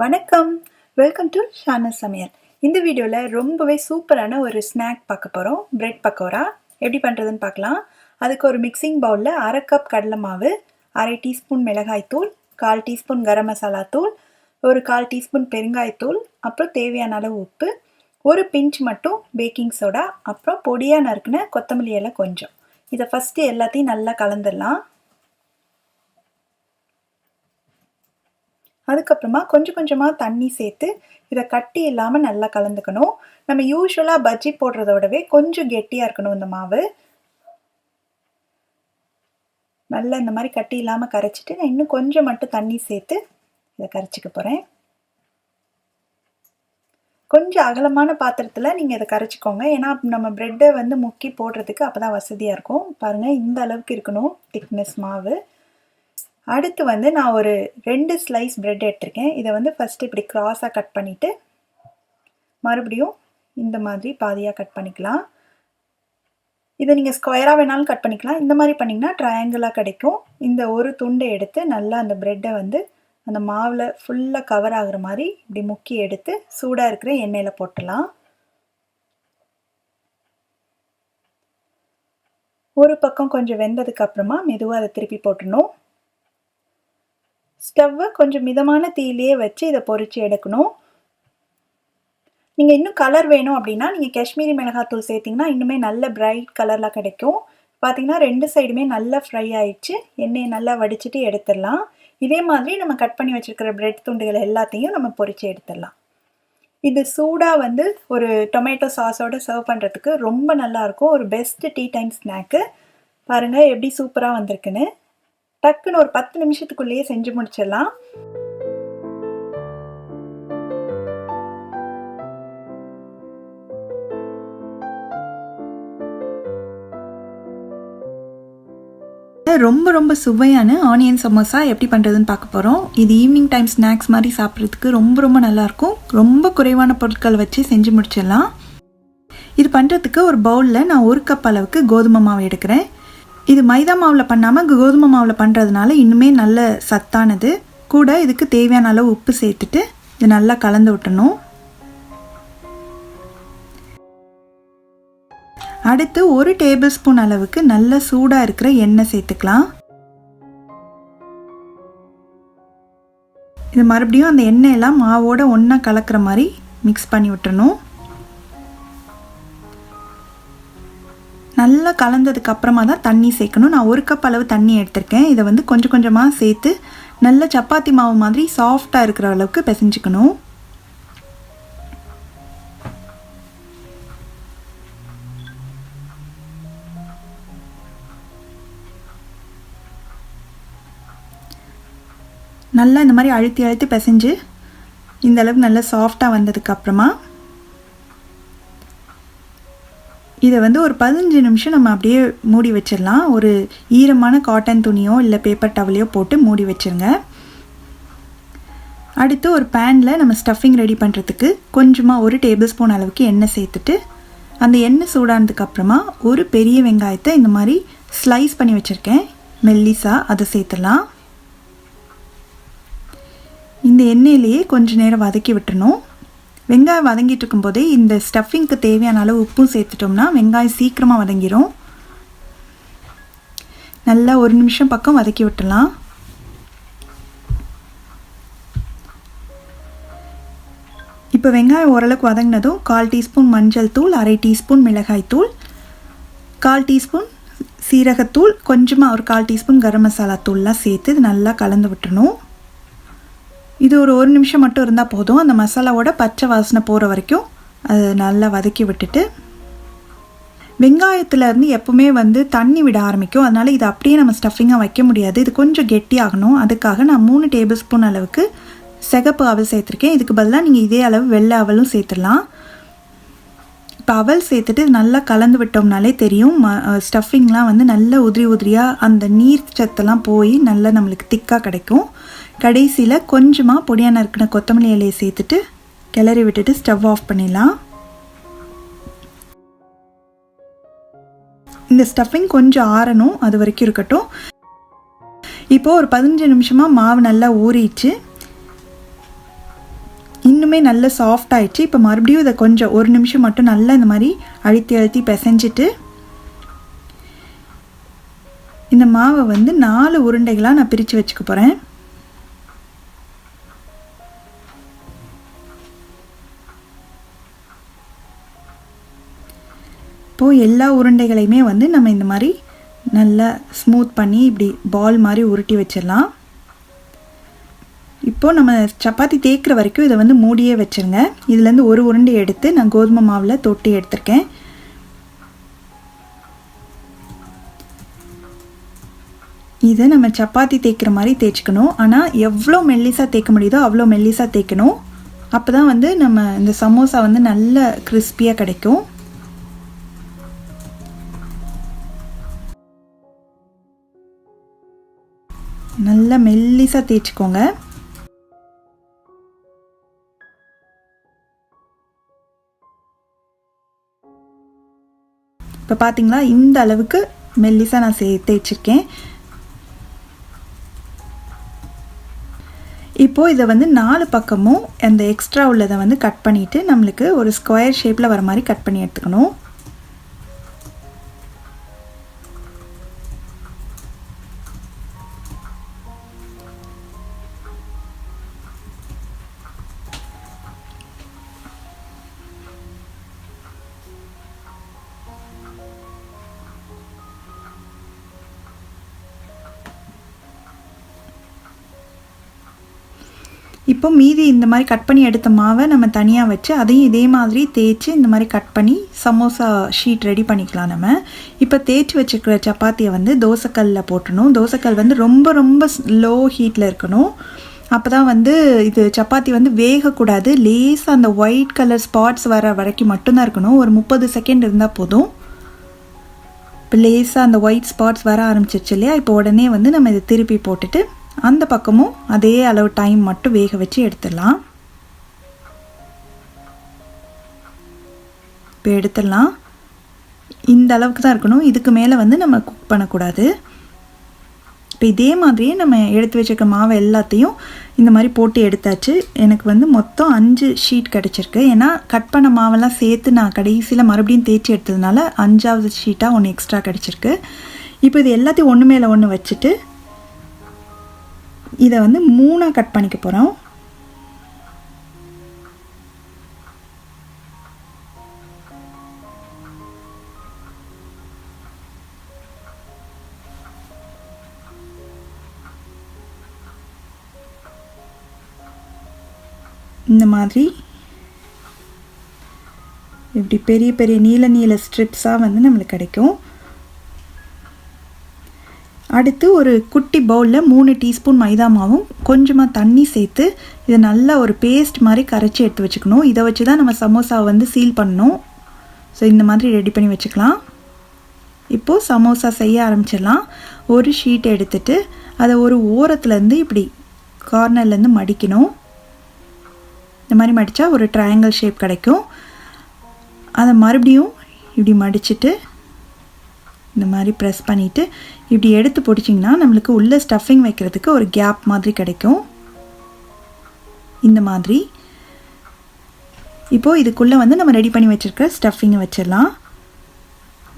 வணக்கம். Welcome to Shana சமையல் இந்த வீடியோவில் ரொம்பவே சூப்பரான ஒரு ஸ்நாக் பார்க்க போகிறோம் பிரெட் பக்கோரா எப்படி பண்ணுறதுன்னு பார்க்கலாம். அதுக்கு ஒரு மிக்சிங் பவுலில் அரை கப் கடலை மாவு அரை டீஸ்பூன் மிளகாய்த்தூள் கால் டீஸ்பூன் கரம் மசாலா தூள் ஒரு கால் டீஸ்பூன் பெருங்காயத்தூள் அப்புறம் தேவையான அளவு உப்பு ஒரு பிஞ்ச் மட்டும் பேக்கிங் சோடா அப்புறம் பொடியாக நறுக்குன கொத்தமல்லி இலை கொஞ்சம். இதை ஃபஸ்ட்டு எல்லாத்தையும் நல்லா கலந்துடலாம். அதுக்கப்புறமா கொஞ்சம் கொஞ்சமாக தண்ணி சேர்த்து இதை கட்டி இல்லாமல் நல்லா கலந்துக்கணும். நம்ம யூஸ்வலாக பஜ்ஜி போடுறத விடவே கொஞ்சம் கெட்டியாக இருக்கணும் இந்த மாவு. நல்லா இந்த மாதிரி கட்டி இல்லாமல் கரைச்சிட்டு நான் இன்னும் கொஞ்சம் மட்டும் தண்ணி சேர்த்து இதை கரைச்சிக்க போகிறேன் கொஞ்சம் அகலமான பாத்திரத்தில் நீங்கள் இதை கரைச்சிக்கோங்க. ஏன்னா நம்ம ப்ரெட்டை வந்து முக்கி போடுறதுக்கு அப்போ தான் வசதியாக இருக்கும். பாருங்கள் இந்த அளவுக்கு இருக்கணும் திக்னஸ் மாவு. அடுத்து வந்து நான் ஒரு ரெண்டு ஸ்லைஸ் ப்ரெட் எடுத்திருக்கேன். இதை வந்து ஃபஸ்ட்டு இப்படி க்ராஸாக கட் பண்ணிவிட்டு மறுபடியும் இந்த மாதிரி பாதியாக கட் பண்ணிக்கலாம். இதை நீங்கள் ஸ்கொயராக வேணாலும் கட் பண்ணிக்கலாம். இந்த மாதிரி பண்ணிங்கன்னா ட்ரையாங்கிளாக கிடைக்கும். இந்த ஒரு துண்டை எடுத்து நல்லா அந்த ப்ரெட்டை வந்து அந்த மாவில் ஃபுல்லாக கவர் ஆகுற மாதிரி இப்படி முக்கி எடுத்து சூடாக இருக்கிற எண்ணெயில் போட்டலாம். ஒரு பக்கம் கொஞ்சம் வெந்ததுக்கு அப்புறமா மெதுவாக அதை திருப்பி போட்டுடணும். ஸ்டவ்வை கொஞ்சம் மிதமான தீயிலேயே வச்சு இதை பொறிச்சு எடுக்கணும். நீங்கள் இன்னும் கலர் வேணும் அப்படின்னா நீங்கள் காஷ்மீரி மிளகாத்தூள் சேர்த்திங்கன்னா இன்னுமே நல்ல பிரைட் கலரில் கிடைக்கும். பார்த்தீங்கன்னா ரெண்டு சைடுமே நல்லா ஃப்ரை ஆயிடுச்சு. எண்ணெயை நல்லா வடிச்சிட்டு எடுத்துடலாம். இதே மாதிரி நம்ம கட் பண்ணி வச்சுருக்கிற பிரெட் துண்டுகள் எல்லாத்தையும் நம்ம பொறிச்சு எடுத்துடலாம். இது சூடாக வந்து ஒரு டொமேட்டோ சாஸோடு சர்வ் பண்ணுறதுக்கு ரொம்ப நல்லாயிருக்கும் ஒரு பெஸ்ட்டு டீ டைம் ஸ்நாக்கு பாருங்கள் எப்படி சூப்பராக வந்திருக்குன்னு. டக்குன்னு ஒரு பத்து நிமிஷத்துக்குள்ளேயே செஞ்சு முடிச்சிடலாம். ரொம்ப ரொம்ப சுவையான ஆனியன் சமோசா எப்படி பண்ணுறதுன்னு பார்க்க போகிறோம் இது ஈவினிங் டைம் ஸ்நாக்ஸ் மாதிரி சாப்பிட்றதுக்கு ரொம்ப ரொம்ப நல்லாயிருக்கும். ரொம்ப குறைவான பொருட்கள் வச்சு செஞ்சு முடிச்சிடலாம். இது பண்ணுறதுக்கு ஒரு பவுலில் நான் ஒரு கப் அளவுக்கு கோதுமை மாவு எடுக்கிறேன். இது மைதா மாவில் பண்ணாமல் கோதுமை மாவில் பண்ணுறதுனால இன்னுமே நல்ல சத்தானது. கூட இதுக்கு தேவையான அளவு உப்பு சேர்த்துட்டு இது நல்லா கலந்து விட்டணும். அடுத்து ஒரு டேபிள் ஸ்பூன் அளவுக்கு நல்ல சூடாக இருக்கிற எண்ணெய் சேர்த்துக்கலாம். இது மறுபடியும் அந்த எண்ணெயெல்லாம் மாவோட ஒன்றா கலக்கிற மாதிரி மிக்ஸ் பண்ணி விட்டுறணும். நல்லா கலந்ததுக்கு அப்புறமா தான் தண்ணி சேர்க்கணும். நான் ஒரு கப் அளவு தண்ணி எடுத்திருக்கேன். இதை வந்து கொஞ்சம் கொஞ்சமாக சேர்த்து நல்ல சப்பாத்தி மாவு மாதிரி சாஃப்டாக இருக்கிற அளவுக்கு பிசைஞ்சுக்கணும். நல்லா இந்த மாதிரி அழுத்தி அழுத்தி பிசைஞ்சு இந்த அளவுக்கு நல்லா சாஃப்டாக வந்ததுக்கப்புறமா இதை வந்து ஒரு பதினஞ்சு நிமிஷம் நம்ம அப்படியே மூடி வச்சிடலாம். ஒரு ஈரமான காட்டன் துணியோ இல்லை பேப்பர் டவலையோ போட்டு மூடி வச்சுருங்க. அடுத்து ஒரு பேனில் நம்ம ஸ்டஃபிங் ரெடி பண்ணுறதுக்கு கொஞ்சமாக ஒரு டேபிள் ஸ்பூன் அளவுக்கு எண்ணெய் சேர்த்துட்டு அந்த எண்ணெய் சூடானதுக்கப்புறமா ஒரு பெரிய வெங்காயத்தை இந்த மாதிரி ஸ்லைஸ் பண்ணி வச்சுருக்கேன். மெல்லிஸா அதை சேர்த்துடலாம். இந்த எண்ணெயிலேயே கொஞ்சம் நேரம் வதக்கி விட்டுணும் வெங்காயம் வதங்கிட்டு இருக்கும்போதே இந்த ஸ்டஃபிங்க்கு தேவையான அளவு உப்பும் சேர்த்துட்டோம்னா வெங்காயம் சீக்கிரமாக வதங்கிடும் நல்லா ஒரு நிமிஷம் பக்கம் வதக்கி விட்டுலாம் இப்போ வெங்காயம் ஓரளவுக்கு வதங்கினதும் கால் டீஸ்பூன் மஞ்சள் தூள் அரை டீஸ்பூன் மிளகாய் தூள் கால் டீஸ்பூன் சீரகத்தூள் கொஞ்சமாக ஒரு கால் டீஸ்பூன் கரம் மசாலா தூள்லாம் சேர்த்து இது நல்லா கலந்து விட்டுணும் இது ஒரு ஒரு நிமிஷம் மட்டும் இருந்தால் போதும். அந்த மசாலாவோட பச்சை வாசனை போகிற வரைக்கும் அது நல்லா வதக்கி விட்டுட்டு வெங்காயத்துலேருந்து எப்போவுமே வந்து தண்ணி விட ஆரம்பிக்கும். அதனால் இது அப்படியே நம்ம ஸ்டஃபிங்காக வைக்க முடியாது. இது கொஞ்சம் கெட்டியாகணும் அதுக்காக நான் மூணு டேபிள் ஸ்பூன் அளவுக்கு சிகப்பு அவல் சேர்த்துருக்கேன். இதுக்கு பதிலாக நீங்கள் இதே அளவு வெள்ளை அவலும் சேர்த்துடலாம். இப்போ அவல் சேர்த்துட்டு நல்லா கலந்து விட்டோம்னாலே தெரியும். ம ஸ்டஃபிங்லாம் வந்து நல்ல உதிரி உதிரியாக அந்த நீர் சத்தெல்லாம் போய் நல்லா நம்மளுக்கு திக்காக கிடைக்கும். கடைசியில் கொஞ்சமாக பொடியாக நறுக்கின கொத்தமல்லி இலையை சேர்த்துட்டு கிளறி விட்டுட்டு ஸ்டவ் ஆஃப் பண்ணிடலாம். இந்த ஸ்டஃபிங் கொஞ்சம் ஆறணும் அது வரைக்கும் இருக்கட்டும். இப்போது ஒரு பதினஞ்சு நிமிஷமாக மாவு நல்லா ஊறிடுச்சு இன்னுமே நல்ல சாஃப்ட் ஆயிடுச்சு. இப்போ மறுபடியும் இதை கொஞ்சம் ஒரு நிமிஷம் மட்டும் நல்லா இந்த மாதிரி அழுத்தி அழுத்தி பிசைஞ்சிட்டு இந்த மாவை வந்து நாலு உருண்டைகளாக நான் பிரித்து வச்சுக்க போகிறேன் இப்போது எல்லா உருண்டைகளையுமே வந்து நம்ம இந்த மாதிரி நல்லா ஸ்மூத் பண்ணி இப்படி பால் மாதிரி உருட்டி வச்சிடலாம். இப்போது நம்ம சப்பாத்தி தேய்க்கிற வரைக்கும் இதை வந்து மூடியே வச்சுருங்க. இதுலேருந்து ஒரு உருண்டை எடுத்து நான் கோதுமை மாவில் தொட்டி எடுத்திருக்கேன். இதை நம்ம சப்பாத்தி தேய்க்கிற மாதிரி தேய்ச்சிக்கணும். ஆனால் எவ்வளோ மெல்லிஸாக தேய்க்க முடியுதோ அவ்வளோ மெல்லிஸாக தேய்க்கணும். அப்போ தான் வந்து நம்ம இந்த சமோசா வந்து நல்ல கிறிஸ்பியாக கிடைக்கும். நல்லா மெல்லிசா தேய்ச்சிக்கோங்க. இப்போ பார்த்தீங்களா இந்த அளவுக்கு மெல்லிசா நான் சே தேய்ச்சிருக்கேன். இப்போது இதை வந்து நாலு பக்கமும் அந்த எக்ஸ்ட்ரா உள்ளதை வந்து கட் பண்ணிவிட்டு நம்மளுக்கு ஒரு ஸ்கொயர் ஷேப்பில் வர மாதிரி கட் பண்ணி எடுத்துக்கணும். இப்போ மீதி இந்த மாதிரி கட் பண்ணி எடுத்த மாவை நம்ம தனியாக வச்சு அதையும் இதே மாதிரி தேய்ச்சி இந்த மாதிரி கட் பண்ணி சமோசா ஷீட் ரெடி பண்ணிக்கலாம் நம்ம. இப்போ தேய்ச்சி வச்சுருக்கிற சப்பாத்தியை வந்து தோசைக்கல்லில் போட்டணும். தோசைக்கல் வந்து ரொம்ப ரொம்ப லோ ஹீட்டில் இருக்கணும். அப்போ தான் வந்து இது சப்பாத்தி வந்து வேகக்கூடாது. லேசாக அந்த ஒயிட் கலர் ஸ்பாட்ஸ் வர வரைக்கும் மட்டும்தான் இருக்கணும். ஒரு முப்பது செகண்ட் இருந்தால் போதும். இப்போ லேசாக அந்த ஒயிட் ஸ்பாட்ஸ் வர ஆரம்பிச்சிருச்சு இல்லையா? இப்போ உடனே வந்து நம்ம இதை திருப்பி போட்டுட்டு அந்த பக்கமும் அதே அளவு டைம் மட்டும் வேக வச்சு எடுத்துடலாம். இப்போ எடுத்துடலாம். இந்த அளவுக்கு தான் இருக்கணும். இதுக்கு மேலே வந்து நம்ம குக் பண்ணக்கூடாது. இப்போ இதே மாதிரியே நம்ம எடுத்து வச்சுருக்க மாவை எல்லாத்தையும் இந்த மாதிரி போட்டு எடுத்தாச்சு. எனக்கு வந்து மொத்தம் அஞ்சு ஷீட் கிடச்சிருக்கு. ஏன்னா கட் பண்ண மாவெல்லாம் சேர்த்து நான் கடைசியில் மறுபடியும் தேய்ச்சி எடுத்ததுனால அஞ்சாவது ஷீட்டாக ஒன்று எக்ஸ்ட்ரா கிடச்சிருக்கு. இப்போ இது எல்லாத்தையும் ஒன்று மேலே ஒன்று வச்சுட்டு இதை வந்து மூணாக கட் பண்ணிக்க போகிறோம் இந்த மாதிரி இப்படி பெரிய பெரிய நீல நீல ஸ்ட்ரிப்ஸாக வந்து நம்மளுக்கு கிடைக்கும். அடுத்து ஒரு குட்டி பவுலில் மூணு டீஸ்பூன் மைதா மாவும் கொஞ்சமாக தண்ணி சேர்த்து இதை நல்லா ஒரு பேஸ்ட் மாதிரி கரைச்சி எடுத்து வச்சுக்கணும். இதை வச்சு தான் நம்ம சமோசாவை வந்து சீல் பண்ணணும். ஸோ இந்த மாதிரி ரெடி பண்ணி வச்சுக்கலாம். இப்போது சமோசா செய்ய ஆரம்பிச்சிடலாம். ஒரு ஷீட் எடுத்துட்டு அதை ஒரு ஓரத்துலேருந்து இப்படி கார்னர்லேருந்து மடிக்கணும். இந்த மாதிரி மடித்தா ஒரு ட்ரையாங்கிள் ஷேப் கிடைக்கும். அதை மறுபடியும் இப்படி மடிச்சுட்டு இந்த மாதிரி ப்ரெஸ் பண்ணிவிட்டு இப்படி எடுத்து பிடிச்சிங்கன்னா நம்மளுக்கு உள்ளே ஸ்டஃபிங் வைக்கிறதுக்கு ஒரு கேப் மாதிரி கிடைக்கும். இந்த மாதிரி. இப்போது இதுக்குள்ளே வந்து நம்ம ரெடி பண்ணி வச்சுருக்க ஸ்டஃபிங்கை வச்சிடலாம்.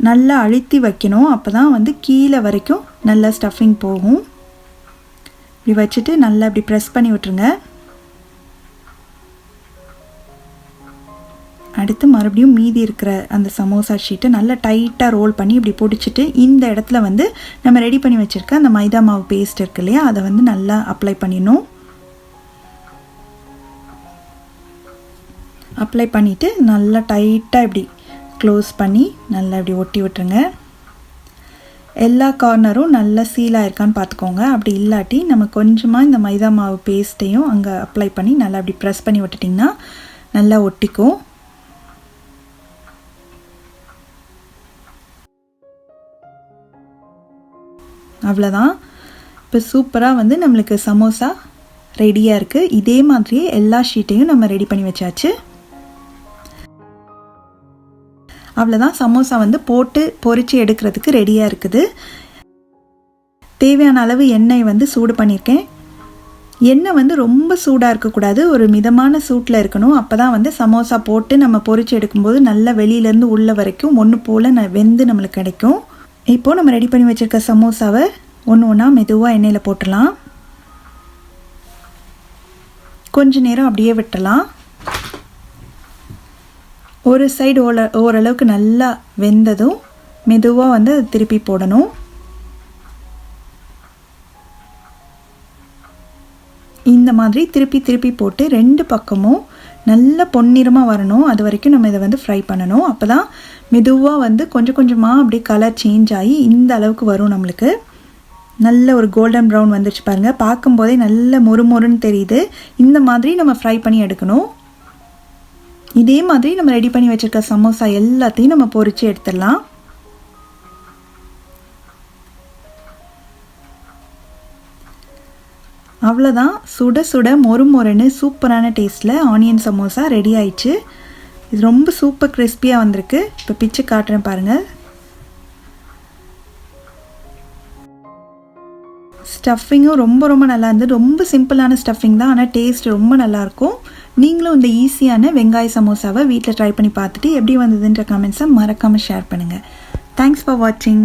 நல்லா அழுத்தி வைக்கணும். அப்போ தான் வந்து கீழே வரைக்கும் நல்லா ஸ்டஃபிங் போகும். இப்படி வச்சுட்டு நல்லா இப்படி ப்ரெஸ் பண்ணி விட்டுருங்க. அடுத்து மறுபடியும் மீதி இருக்கிற அந்த சமோசா ஷீட்டை நல்லா டைட்டாக ரோல் பண்ணி இப்படி பிடிச்சிட்டு இந்த இடத்துல வந்து நம்ம ரெடி பண்ணி வச்சுருக்க அந்த மைதா மாவு பேஸ்ட் இருக்கு இல்லையா? அதை வந்து நல்லா அப்ளை பண்ணிடணும். அப்ளை பண்ணிவிட்டு நல்லா டைட்டாக இப்படி க்ளோஸ் பண்ணி நல்லா இப்படி ஒட்டி விட்டுருங்க. எல்லா கார்னரும் நல்லா சீலாக இருக்கான்னு பார்த்துக்கோங்க. அப்படி இல்லாட்டி நம்ம கொஞ்சமாக இந்த மைதா மாவு பேஸ்ட்டையும் அங்கே அப்ளை பண்ணி நல்லா அப்படி ப்ரெஸ் பண்ணி விட்டுட்டிங்கன்னா நல்லா ஒட்டிக்கும். அவ்வளோதான் இப்போ சூப்பராக வந்து நம்மளுக்கு சமோசா ரெடியாக இருக்குது இதே மாதிரியே எல்லா ஷீட்டையும் நம்ம ரெடி பண்ணி வச்சாச்சு. அவ்வளோதான் சமோசா வந்து போட்டு பொரித்து எடுக்கிறதுக்கு ரெடியாக இருக்குது. தேவையான அளவு எண்ணெய் வந்து சூடு பண்ணியிருக்கேன் எண்ணெய் வந்து ரொம்ப சூடாக இருக்கக்கூடாது. ஒரு மிதமான சூட்டில் இருக்கணும். அப்போ தான் வந்து சமோசா போட்டு நம்ம பொறிச்சு எடுக்கும்போது நல்லா வெளியிலேருந்து உள்ள வரைக்கும் ஒன்று போல் ந வெந்து நம்மளுக்கு கிடைக்கும். இப்போது நம்ம ரெடி பண்ணி வச்சுருக்க சமோசாவை ஒன்று ஒன்றா மெதுவாக எண்ணெயில் போட்டுடலாம். கொஞ்ச நேரம் அப்படியே விட்டுலாம் ஒரு சைடு ஓல ஓரளவுக்கு நல்லா வெந்ததும் மெதுவாக வந்து அதை திருப்பி போடணும். இந்த மாதிரி திருப்பி திருப்பி போட்டு ரெண்டு பக்கமும் நல்ல பொன்னிறமாக வரணும். அது வரைக்கும் நம்ம இதை வந்து ஃப்ரை பண்ணணும். அப்போ தான் மெதுவாக வந்து கொஞ்சம் கொஞ்சமாக அப்படியே கலர் சேஞ்ச் ஆகி இந்த அளவுக்கு வரும் நம்மளுக்கு. நல்ல ஒரு கோல்டன் ப்ரௌன் வந்துருச்சு பாருங்கள் பார்க்கும்போதே நல்ல மொறு மொறுன்னு தெரியுது. இந்த மாதிரி நம்ம ஃப்ரை பண்ணி எடுக்கணும். இதே மாதிரி நம்ம ரெடி பண்ணி வச்சுருக்க சமோசா எல்லாத்தையும் நம்ம பொரித்து எடுத்துடலாம். அவ்வளோதான் சுட சுட மொறு மொறுன்னு சூப்பரான டேஸ்ட்டில் ஆனியன் சமோசா ரெடி ஆயிடுச்சு. இது ரொம்ப சூப்பர் கிறிஸ்பியாக வந்திருக்கு. இப்போ பிச்சு காட்டுறேன் பாருங்கள் ஸ்டஃபிங்கும் ரொம்ப ரொம்ப நல்லா இருந்தது. ரொம்ப சிம்பிளான ஸ்டஃபிங் தான். ஆனால் டேஸ்ட் ரொம்ப நல்லாயிருக்கும் நீங்களும் இந்த ஈஸியான வெங்காய சமோசாவை வீட்டில் ட்ரை பண்ணி பார்த்துட்டு எப்படி வந்ததுன்ற கமெண்ட்ஸை மறக்காமல் ஷேர் பண்ணுங்கள் தேங்க்ஸ் ஃபார் வாட்சிங்